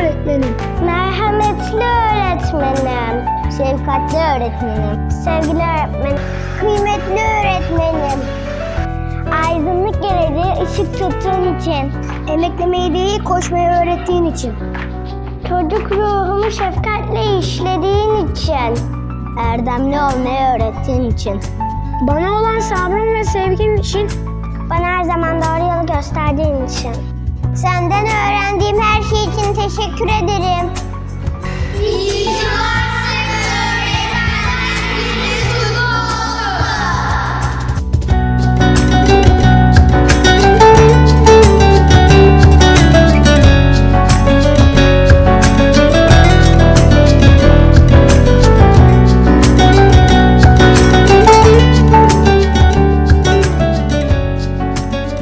öğretmenim. Merhametli öğretmenim. Şefkatli öğretmenim. Sevgili öğretmenim. Kıymetli öğretmenim. Aydınlık geleceğe ışık tuttuğun için. Emeklemeyi değil koşmayı öğrettiğin için. Çocuk ruhumu şefkatle işlediğin için. Erdemli olmayı öğrettiğin için. Bana olan sabrın ve sevgin için. Bana her zaman doğru yolu gösterdiğin için. Senden öğrendiğim her şey için teşekkür ederim.